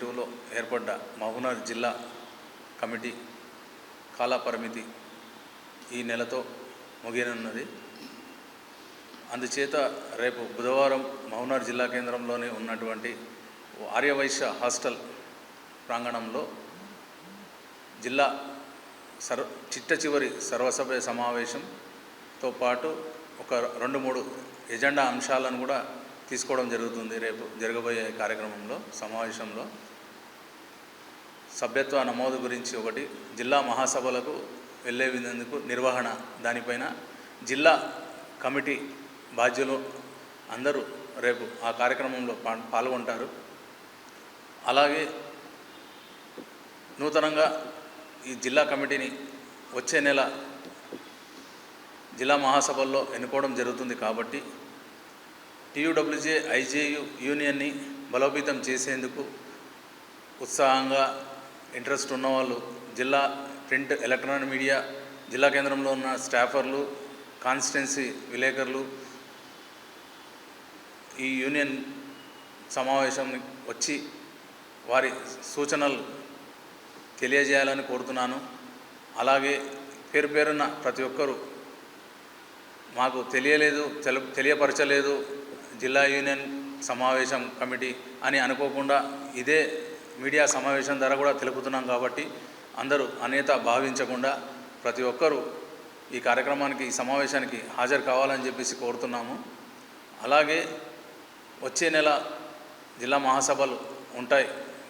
టూలో ఏర్పడ్డ మహబూబ్నగర్ జిల్లా కమిటీ కాలపరిమితి ఈ నెలతో ముగియనున్నది. అందుచేత రేపు బుధవారం మహబూబ్నగర్ జిల్లా కేంద్రంలోనే ఉన్నటువంటి ఆర్యవైశ్య హాస్టల్ ప్రాంగణంలో జిల్లా సర్వ చిట్ట చివరి సర్వసభ్య సమావేశంతో పాటు ఒక రెండు మూడు ఎజెండా అంశాలను కూడా తీసుకోవడం జరుగుతుంది రేపు జరగబోయే కార్యక్రమంలో సమావేశంలో. సభ్యత్వ నమోదు గురించి ఒకటి జిల్లా మహాసభలకు వెళ్ళే విధందుకు నిర్వహణ. దానిపైన జిల్లా కమిటీ బాధ్యులు అందరూ రేపు ఆ కార్యక్రమంలో పాల్గొంటారు. అలాగే నూతనంగా ఈ జిల్లా కమిటీని వచ్చే నెల జిల్లా మహాసభల్లో ఎన్నుకోవడం జరుగుతుంది కాబట్టి టీయూడబ్ల్యూజే ఐజేయు యూనియన్ని బలోపేతం చేసేందుకు ఉత్సాహంగా ఇంట్రెస్ట్ ఉన్నవాళ్ళు జిల్లా ప్రింట్ ఎలక్ట్రానిక్ మీడియా జిల్లా కేంద్రంలో ఉన్న స్టాఫర్లు కాన్స్టిట్యున్సీ విలేకరులు ఈ యూనియన్ సమావేశం వచ్చి వారి సూచనలు తెలియజేయాలని కోరుతున్నాను. అలాగే పేరు పేరున్న ప్రతి ఒక్కరూ మాకు తెలియలేదు తెల తెలియపరచలేదు జిల్లా యూనియన్ సమావేశం కమిటీ అని అనుకోకుండా ఇదే మీడియా సమావేశం ద్వారా కూడా తెలుపుతున్నాం కాబట్టి అందరూ అనేత భావించకుండా ప్రతి ఒక్కరూ ఈ కార్యక్రమానికి ఈ సమావేశానికి హాజరు కావాలని చెప్పేసి కోరుతున్నాము. అలాగే వచ్చే నెల జిల్లా మహాసభలు ఉంటాయి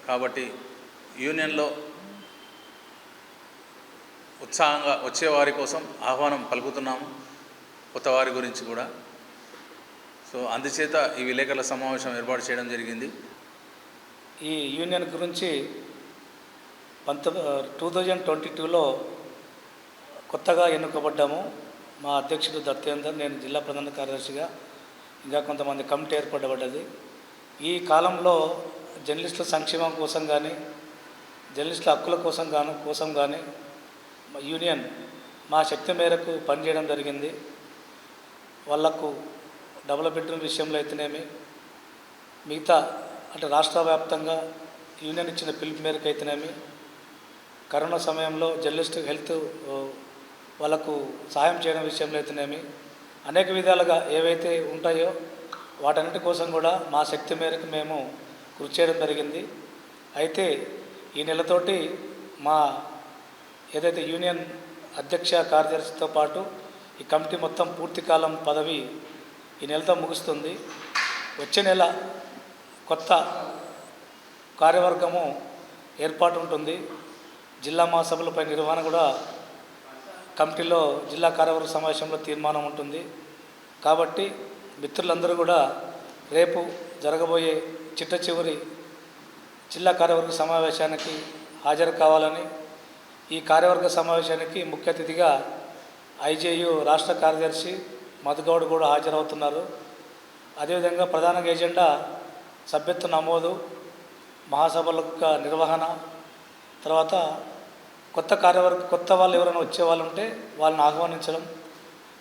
కాబట్టి యూనియన్లో ఉత్సాహంగా వచ్చేవారి కోసం ఆహ్వానం పలుకుతున్నాము కొత్త వారి గురించి కూడా. సో అందుచేత ఈ విలేకరుల సమావేశం ఏర్పాటు చేయడం జరిగింది. ఈ యూనియన్ గురించి పంతొమ్మిది టూ థౌజండ్ ట్వంటీ టూలో కొత్తగా ఎన్నుకోబడ్డాము. మా అధ్యక్షుడు దత్తేందర్ నేను జిల్లా ప్రధాన కార్యదర్శిగా ఇంకా కొంతమంది కమిటీ ఏర్పడబడ్డది. ఈ కాలంలో జర్నలిస్టుల సంక్షేమం కోసం కానీ జర్నలిస్టుల హక్కుల కోసం గాను కోసం కానీ యూనియన్ మా శక్తి మేరకు పనిచేయడం జరిగింది. వాళ్ళకు డబుల్ బెడ్రూమ్ విషయంలో అయితేనేమి మిగతా అంటే రాష్ట్ర వ్యాప్తంగా యూనియన్ ఇచ్చిన పిలుపు మేరకు అయితేనేమి కరోనా సమయంలో జర్నలిస్ట్ హెల్త్ వాళ్ళకు సహాయం చేయడం విషయంలో అయితేనేమి అనేక విధాలుగా ఏవైతే ఉంటాయో వాటన్నిటి కోసం కూడా మా శక్తి మేరకు మేము కృషి చేయడం జరిగింది. అయితే ఈ నెలతోటి మా ఏదైతే యూనియన్ అధ్యక్ష కార్యదర్శితో పాటు ఈ కమిటీ మొత్తం పూర్తికాలం పదవి ఈ నెలతో ముగుస్తుంది. వచ్చే నెల కొత్త కార్యవర్గము ఏర్పాటు ఉంటుంది. జిల్లా మహాసభలపై నిర్వహణ కూడా కమిటీలో జిల్లా కార్యవర్గ సమావేశంలో తీర్మానం ఉంటుంది. కాబట్టి మిత్రులందరూ కూడా రేపు జరగబోయే చిట్ట చివరి జిల్లా కార్యవర్గ సమావేశానికి హాజరు కావాలని ఈ కార్యవర్గ సమావేశానికి ముఖ్య అతిథిగా ఐజేయు రాష్ట్ర కార్యదర్శి మధుగౌడ్ కూడా హాజరవుతున్నారు. అదేవిధంగా ప్రధాన ఎజెండా సభ్యత్వ నమోదు మహాసభల యొక్క నిర్వహణ తర్వాత కొత్త కార్యవర్గ కొత్త వాళ్ళు ఎవరైనా వచ్చే వాళ్ళు ఉంటే వాళ్ళని ఆహ్వానించడం.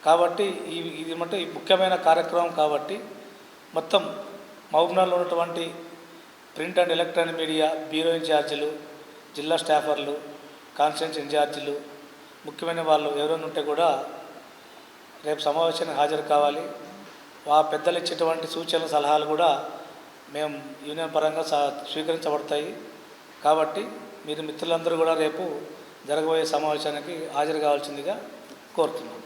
కాబట్టి ఈ ఇది మటు ముఖ్యమైన కార్యక్రమం కాబట్టి మొత్తం మహబూబ్నగర్లో ఉన్నటువంటి print and electronic media bureau ఇన్ఛార్జీలు జిల్లా స్టాఫర్లు కాన్స్టిట్యూన్స్ ఇన్ఛార్జీలు ముఖ్యమైన వాళ్ళు ఎవరైనా ఉంటే కూడా రేపు సమావేశానికి హాజరు కావాలి. వా పెద్దలు ఇచ్చేటువంటి సూచనలు సలహాలు కూడా మేము యూనియన్ పరంగా స్వీకరించబడతాయి. కాబట్టి మీరు మిత్రులందరూ కూడా రేపు జరగబోయే సమావేశానికి హాజరు కావాల్సిందిగా కోరుతున్నాం.